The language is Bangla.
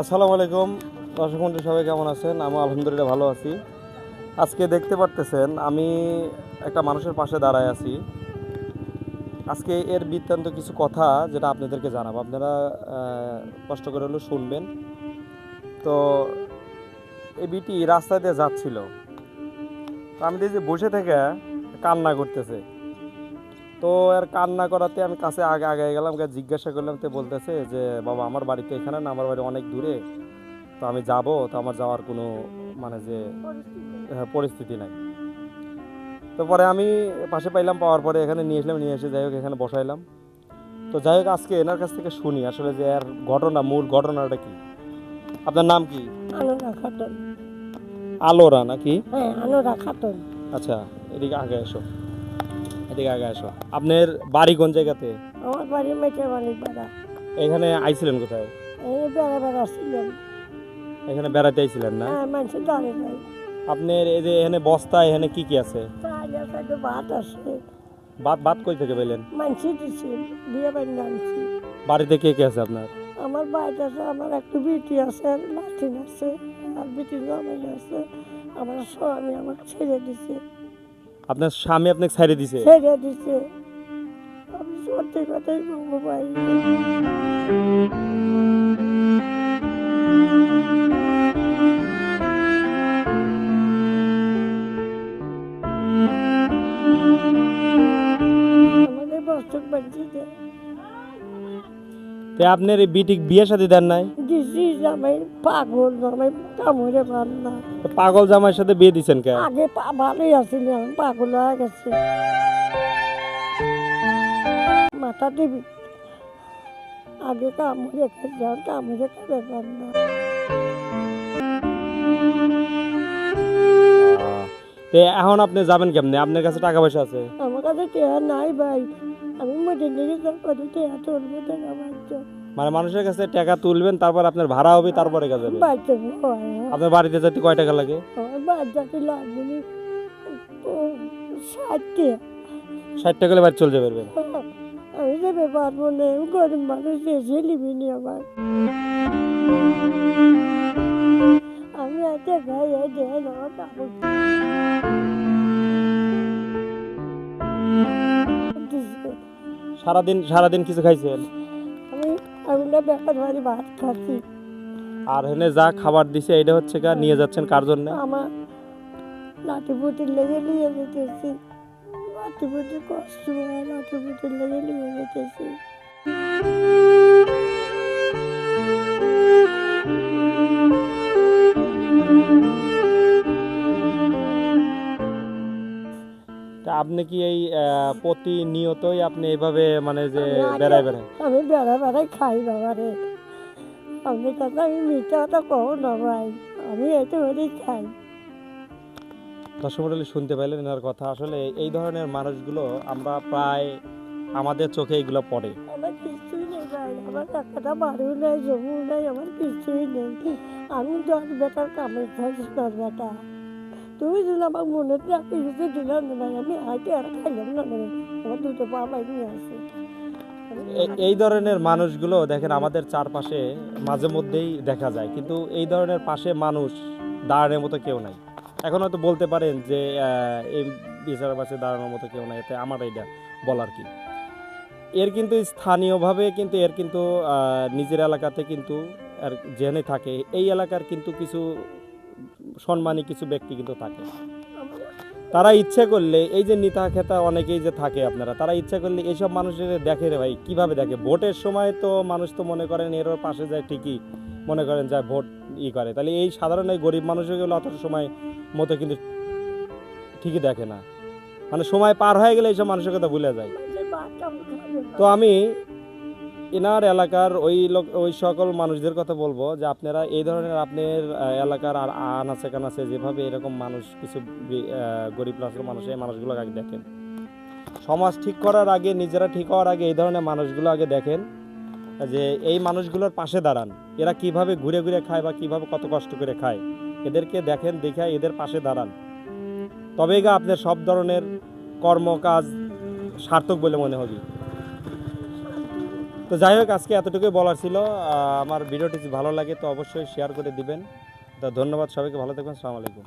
আসসালামু আলাইকুম। দর্শক মন্ডলী, সবাই কেমন আছেন? আমি আলহামদুলিল্লাহ ভালো আছি। আজকে দেখতে পারতেছেন, আমি একটা মানুষের পাশে দাঁড়ায় আছি। আজকে এর বৃত্তান্ত কিছু কথা যেটা আপনাদেরকে জানাব। আপনারা কষ্ট করে হলেও শুনবেন। তো এই বিটি রাস্তা দিয়ে যাচ্ছিল। তো আমি দেখছি বসে থেকে কান্না করতেছে। তো এর কান্না করাতে আমি কাছে আগে আগে গেলাম জিজ্ঞাসা করলাম তো বলতেছে যে বাবা আমার বাড়ি তো এখানে না আমার বাড়ি অনেক দূরে তো আমি যাব তো আমার যাওয়ার কোনো মানে যে হ্যাঁ, পরিস্থিতি নাই। তো পরে আমি পাশে পাইলাম পাওয়ার পরে এখানে নিয়ে আসলাম নিয়ে এসে যাই হোক এখানে বসাইলাম। তো যাই হোক আজকে এনার কাছ থেকে শুনি আসলে যে এর ঘটনা মূল ঘটনাটা কি? আপনার নাম কি? খাতুন। আলোরা নাকি? হ্যাঁ খাতুন। আচ্ছা এদিকে আগে এসো। এদিকে আগে এসো আপনার বাড়ি কোন জায়গাতে? আমার বাড়ি মেটে বাড়ি। বেড়া এখানে আইছিলেন কোথায়? এই বেড়া বেড়া ছিলেন। এখানে বেড়াতে আইছিলেন না? হ্যাঁ মানুষের দাঁড়িয়ে নাই। আপনার এই যে এখানে বস্তা এখানে কি কি আছে? চাল আছে একটু ভাত আছে। ভাত ভাত কই থেকে পেলেন মানসি দিছি বিয়ে বাড়ি আনছি বাড়িতে কে কে আছে আপনার? আমার বাড়িতে আছে আমার একটু বিটি আছে লাঠিন আছে আর বিটি জমাই আছে। আমার স্বামী আমাকে ছেড়ে দিছে। আপনার স্বামী আপনাকে ছেড়ে দিছে? ছেড়ে দিছে। আমি সত্যি কথাই বলব ভাই। আমাদের বস্তু বাড়িতে তো আপনার এই বিটি বিয়ে সাথে দেন নাই? দিছি জামাই পাগল জামাই কামড়ে পার না। তো পাগল জামাইয়ের সাথে বিয়ে দিছেন কে? আগে পা- ভালোই আছিল এখন পাগল হয়ে গেছে। মাথা দিবি? আগে কামড়ে খেয়েছে এখন কামড়ে খেতে পার না। তো এখন আপনি যাবেন কেমনে? আপনার কাছে টাকা পয়সা আছে? আমার কাছে টেয়া নাই ভাই। আমি নিয়ে যাই কত টেয়া তুলবো টাকা মানে মানুষের কাছে টাকা তুলবেন তারপর আপনার ভাড়া হবে তারপরে কাজ যাবে আপনার বাড়িতে যেতে কয় টাকা লাগে? বাচ্চাটি লাগবে না। ষাট টাকা ষাট টাকা হলে বাড়ি চলে যাবে আমি যেতে পারব না আমি গরিব মানুষ এসে নিবি নি আমার আমি এতে এই দেয় আমার সারাদিন সারাদিন কিছু খাইছেন আমি আমি ব্যাপার বাড়ি ভাত খাচ্ছি। আর হেনে যা খাবার দিছে এটা হচ্ছে কা নিয়ে যাচ্ছেন কার জন্য? আমার লাঠি পুটির লেগে নিয়ে যেতেছি। লাঠি পুটি কষ্ট লাঠি পুটি লেগে নিয়ে যেতেছি। আপনি কি এই প্রতিনিয়তই আপনি এইভাবে মানে যে বেড়ায় বেড়ায়? আমি বেড়া বেড়াই খাই বাবা রে। আপনি কথা আমি মিথ্যা কথা কও না ভাই। আমি এতে করেই খাই। দর্শক মণ্ডলী শুনতে পাইলেন এনার কথা। আসলে এই ধরনের মানুষগুলো আমরা প্রায় আমাদের চোখে এগুলো পড়ে। আমার কিছুই নেই ভাই। আমার টাকাটা বাড়িও নেই জমিও নেই আমার কিছুই নেই। আমি দশ বেটার কামড় খাইছি দশ বেটা। তুমি এই ধরনের মানুষগুলো দেখেন আমাদের চারপাশে মাঝে মধ্যেই দেখা যায়। কিন্তু এই ধরনের পাশে মানুষ দাঁড়ানোর মতো কেউ নাই। এখন হয়তো বলতে পারেন যে এই বিচারের পাশে দাঁড়ানোর মতো কেউ নাই। এতে আমার এটা বলার কি? এর কিন্তু স্থানীয়ভাবে কিন্তু, এর কিন্তু নিজের এলাকাতে কিন্তু আর যেখানে থাকে, এই এলাকার কিন্তু কিছু সম্মানী কিছু ব্যক্তি কিন্তু থাকে। তারা ইচ্ছে করলে, এই যে নিতা খেতা অনেকেই যে থাকে আপনারা, তারা ইচ্ছা করলে এইসব মানুষের দেখে রে ভাই, কীভাবে দেখে? ভোটের সময় তো মানুষ তো মনে করেন এর পাশে যায় ঠিকই, মনে করেন যায় ভোট ই করে। তাহলে এই সাধারণ এই গরিব মানুষগুলো অত সময় মতো কিন্তু ঠিকই দেখে না। মানে সময় পার হয়ে গেলে এইসব মানুষের কথা ভুলে যায়। তো আমি এনার এলাকার ওই লোক ওই সকল মানুষদের কথা বলব যে আপনারা এই ধরনের আপনার এলাকার আর আনাচে কানাচে যেভাবে এরকম মানুষ, কিছু গরিব ক্লাসের মানুষ, এই মানুষগুলো আগে দেখেন। সমাজ ঠিক করার আগে, নিজেরা ঠিক হওয়ার আগে এই ধরনের মানুষগুলো আগে দেখেন যে এই মানুষগুলোর পাশে দাঁড়ান। এরা কীভাবে ঘুরে ঘুরে খায় বা কীভাবে কত কষ্ট করে খায়, এদেরকে দেখেন, দেখে এদের পাশে দাঁড়ান। তবেই গা আপনার সব ধরনের কর্মকাজ সার্থক বলে মনে হবে। তো যাই হোক, আজকে এতটুকুই বলার ছিল। আমার ভিডিওটি ভালো লাগে, তো অবশ্যই শেয়ার করে দিবেন। তো ধন্যবাদ সবাইকে, ভালো থাকবেন সালামালাইকুম